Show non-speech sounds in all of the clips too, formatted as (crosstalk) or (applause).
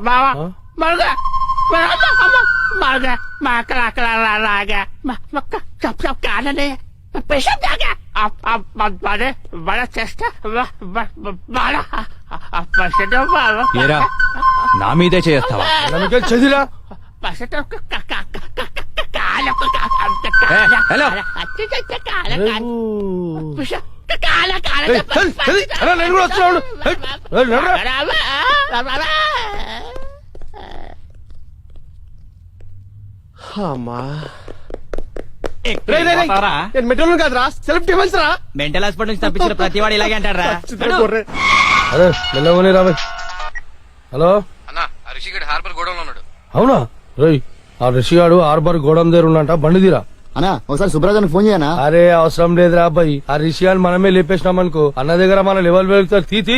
బావా మరుగా మరుగా మా అక్కడ అక్కడ లాగా చప్ చప్ కాదని పేషెంట్ దాగా మన మన చేస్తా మన పేషెంట్ బావా ఏరా నా మీదే చేస్తావా చదిరా పేషెంట్ ఏ, హలో. నేను కూడా. అమ్మా. నేను కాదురా సెలబ్రిటీ మనిషి రా. మెంటల్ హాస్పిటల్ నుంచి తప్పించిన (laughs) ప్రతి వాడు ఇలాగే అంటారా అరే మెల్లగోని రావే హలో? అన్నా ఆ రిషిగడ్ హార్బర్ గోడంలో ఉన్నాడు. అవునా? రేయ్ ఆ రిషిగాడు ఆర్బర్ గోడం దగ్గర ఉన్నంట బండి తీరా. అనా ఒకసారి సుబ్రాజానికి ఫోన్ చేయనా? అరే అవసరం లేదురా అబ్బాయి. ఆ రిషిగాని మనమే లేపేసినాం అనుకో అన్న దగ్గర మన లెవెల్ వెళ్తారు తీ.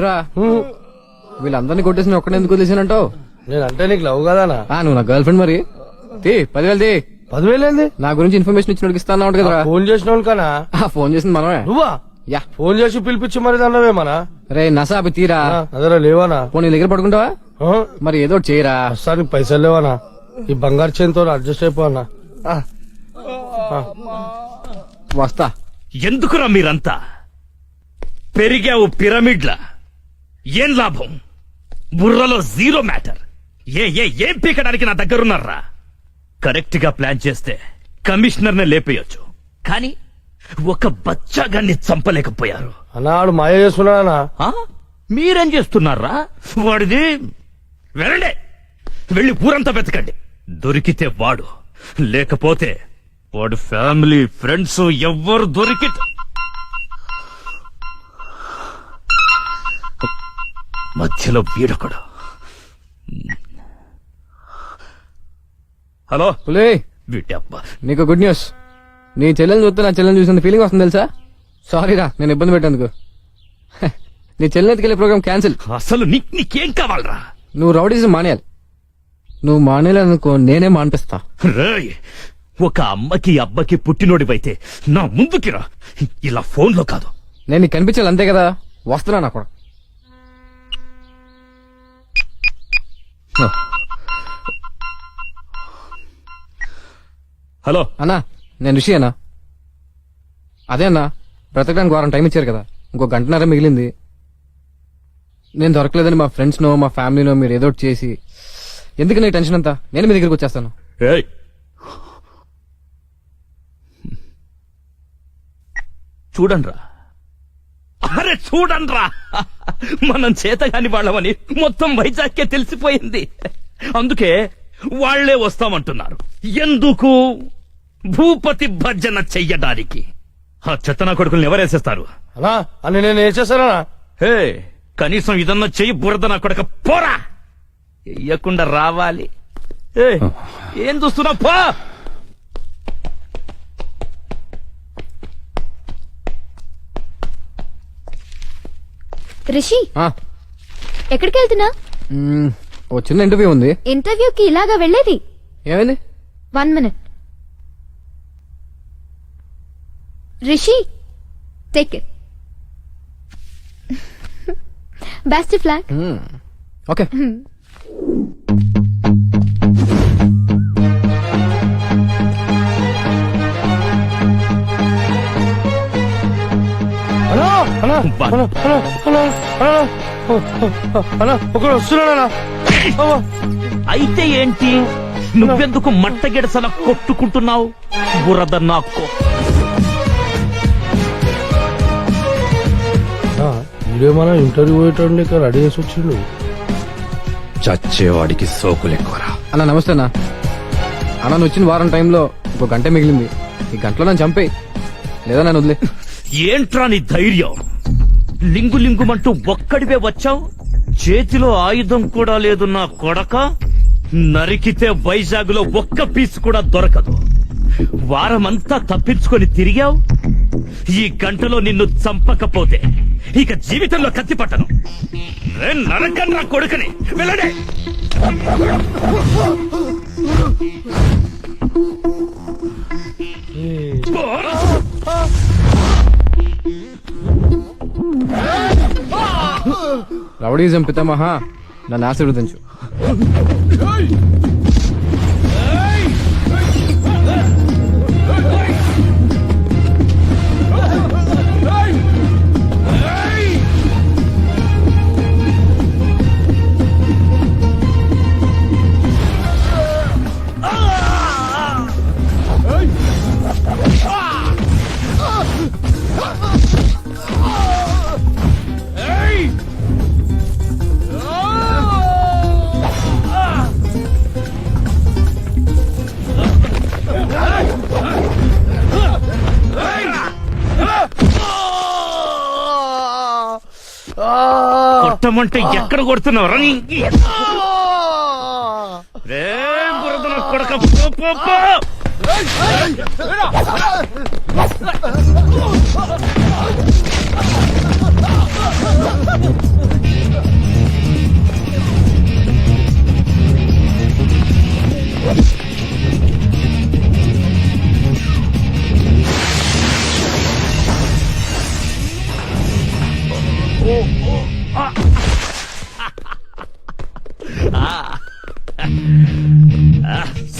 ఏంట్రా? వీళ్ళందరినీ కొట్టేసి ఒక్కడ ఎందుకు వదిలేసానంటావు నేను అంటే నీకు లవ్ కదానా? ఆ నువ్వు నా గర్ల్ ఫ్రెండ్ మరి. తీ పదివేలు తీ. పదివేలు ఏంది? నా గురించి ఇన్ఫర్మేషన్ ఇచ్చినోడికి ఇస్తా అన్నావు కదరా ఫోన్ చేసిన కనా ఆ, ఫోన్ చేసింది మనమే. నువ్వా? యా. ఫోన్ చేసి పిలిపించి మరి అన్నవేమనా రే నసా అవి తీరా అదరా లేవానా? ఫోన్ నీ దగ్గర పడుకుంటావా? మరి ఏదో ఒకటి చేయరా. ప్రస్తుతానికి పైసలు లేవానా? ఈ బంగారు చేతితో అడ్జస్ట్ అయిపోనా వస్తా. ఎందుకురా మీరంతా? పెరిగావు పిరమిడ్ల. ఏం లాభం? బుర్రలో జీరో మ్యాటర్. ఏ ఏ ఏం పీకడానికి నా దగ్గరున్నారా? కరెక్ట్గా ప్లాన్ చేస్తే కమిషనర్ నే లేపేయొచ్చు. కానీ ఒక బచ్చాగాన్ని చంపలేకపోయారు. అన్నాడు మాయ చేస్తున్నానా ఆ? మీరేం చేస్తున్నారా? వాడిది వెళ్ళండి. వెళ్ళి ఊరంతా వెతకండి. దొరికితే వాడు లేకపోతే వాడు ఫ్యామిలీ ఫ్రెండ్స్ ఎవ్వరు దొరికి మధ్యలో వీడొకడు. హలో? పులే. వీటబ్బా నీకు గుడ్ న్యూస్. నీ చెల్లెని చూస్తే నా చెల్లెని చూసిన ఫీలింగ్ వస్తుంది తెలుసా? సారీ రా నేను ఇబ్బంది పెట్టేందుకు. నీ చెల్లెని ఎత్తుకెళ్ళే ప్రోగ్రామ్ క్యాన్సిల్ అసలు నీకు నీకేం కావాలరా? నువ్వు రౌడీజం మానేయాలి. నువ్వు మానేయాలనుకో నేనే మానిపిస్తా. రేయ్ ఒక అమ్మకి అబ్బకి పుట్టినోడివైతే నా ముందుకి రా ఇలా ఫోన్లో కాదు. నేను నీకు కనిపించాలి అంతే కదా? వస్తున్నా నా కూడా. హలో. అన్నా నేను ఋషి అన్నా. అదే అన్నా బ్రతకడానికి వారం టైం ఇచ్చారు కదా. ఇంకో గంటన్నర మిగిలింది. నేను దొరకలేదని మా ఫ్రెండ్స్నో మా ఫ్యామిలీనో మీరు ఏదో ఒకటి చేసి. ఎందుకు నీ టెన్షన్ అంతా? నేను మీ దగ్గరికి వచ్చేస్తాను. ఏయ్. చూడండ్రా. అరే చూడండ్రా. మనం చేతగాని వాళ్ళమని మొత్తం వైజాగ్కే తెలిసిపోయింది. అందుకే వాళ్ళే వస్తామంటున్నారు. ఎందుకు? భూపతి భర్జన చెయ్యడానికి. ఆ చెత్తనా కొడుకుల్ని ఎవరేసేస్తారు అన్నా అని నేను ఏం చేస్తానా హే కనీసం ఇదన్నా చెయ్యి బురద నా కొడక పోరా. ఇయ్యకుండా రావాలి. ఏం చూస్తున్నావు? పో! రిషి. ఎక్కడికి వెళ్తున్నా ఓ చిన్న ఇంటర్వ్యూ ఉంది. ఇంటర్వ్యూకి ఇలాగా వెళ్ళేది. ఏమైంది? One minute. Rishi take it best flag okay. Hello hello hello hello. అన్నా ఒకడు వస్తున్నాడన్నా. అయితే ఏంటి? నువ్వెందుకు మట్ట గిడసల కొట్టుకుంటున్నావు? బురద నాకు. వీడియో మనం ఇంటర్వ్యూ పోయేటోడిని ఇక్కడ రెడీ చేసి వచ్చిండు. చచ్చేవాడికి సోకులు ఎక్కువరా. అన్న నమస్తే అన్న. అన్న నువ్వు వచ్చిన వారం టైంలో ఇంకో గంట మిగిలింది. ఈ గంటలో నన్ను చంపేయి. లేదా నన్ను వదిలే. ఏంట్రా నీ ధైర్యం? లింగు లింగుమంటూ ఒక్కడివే వచ్చావు? చేతిలో ఆయుధం కూడా లేదు నా కొడక. నరికితే వైజాగ్లో ఒక్క పీస్ కూడా దొరకదు. వారమంతా తప్పించుకొని తిరిగావు? ఈ గంటలో నిన్ను చంపకపోతే ఇక జీవితంలో కత్తి పట్టను. నరకన్నా కొడుకని. వెళ్ళడే. రౌడీజం పితామహ. నన్ను ఆశీర్వదించు. కొట్టమంటే ఎక్కడ కొడుతున్నావు రా నీ- రే బురద నా కొడక పో,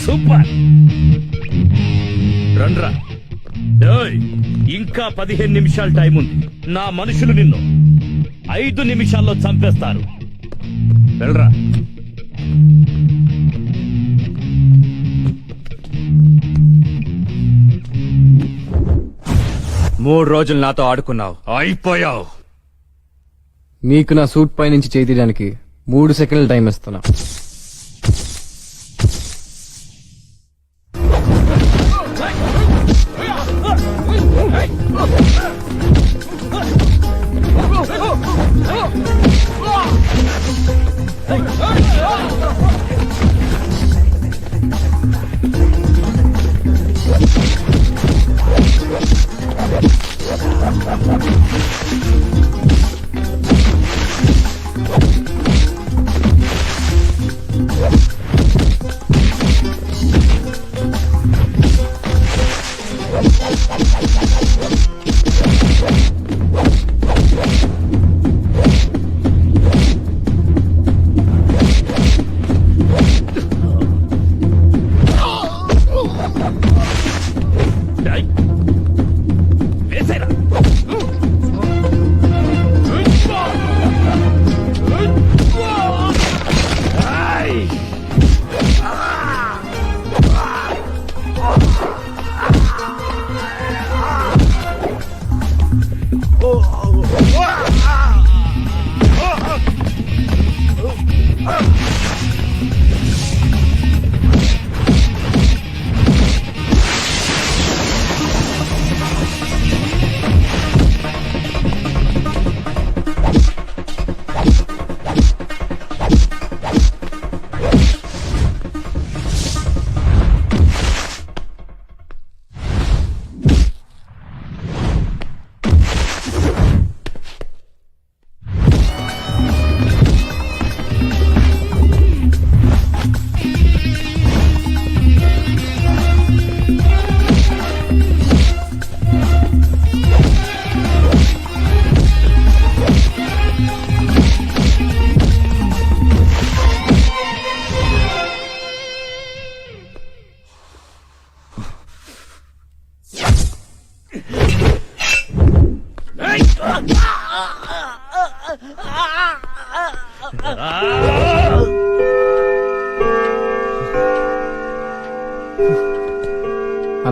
సూపర్. రండ్రా. ఇంకా పదిహేను నిమిషాలు టైం ఉంది. నా మనుషులు నిన్ను ఐదు నిమిషాల్లో చంపేస్తారు. వెళ్ళరా. మూడు రోజులు నాతో ఆడుకున్నావు. అయిపోయావు. నీకు నా సూట్ పై నుంచి చేయి తీయడానికి మూడు సెకండ్ల టైం ఇస్తున్నా.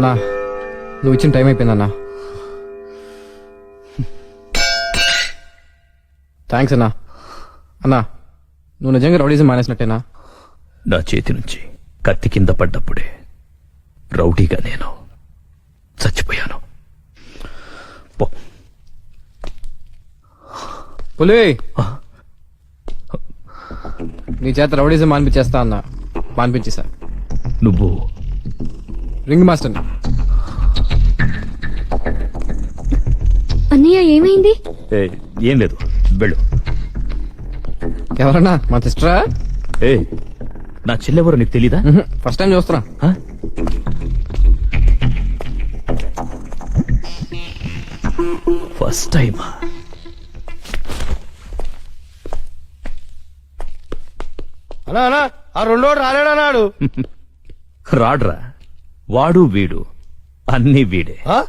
అన్నా నువ్వు ఇచ్చిన టైం అయిపోయిందన్నా. థ్యాంక్స్ అన్నా. అన్నా నువ్వు నిజంగా రౌడీజం మానేసినట్టేనా? నా చేతి నుంచి కత్తి కింద పడ్డప్పుడే రౌడీగా నేను చచ్చిపోయాను. పో. పులి! నీ చేత రౌడీజం మానిపించేస్తా అన్నా. మానిపించేసా. నువ్వు రింగ్ మాస్టర్ అన్నయ్య ఏమైంది? ఏ, ఏం లేదు. వెళ్ళు. ఎవరన్నా? మా సిస్టరా? ఏ నా చెల్లెవరో నీకు తెలీదా? ఫస్ట్ టైం చూస్తున్నా. ఆ? ఫస్ట్ టైమా? అన్నా అన్నా ఆ రెండోడు రాలేడన్నాడు రాడ్రా. వాడు వీడు. అన్నీ వీడే. ఆ?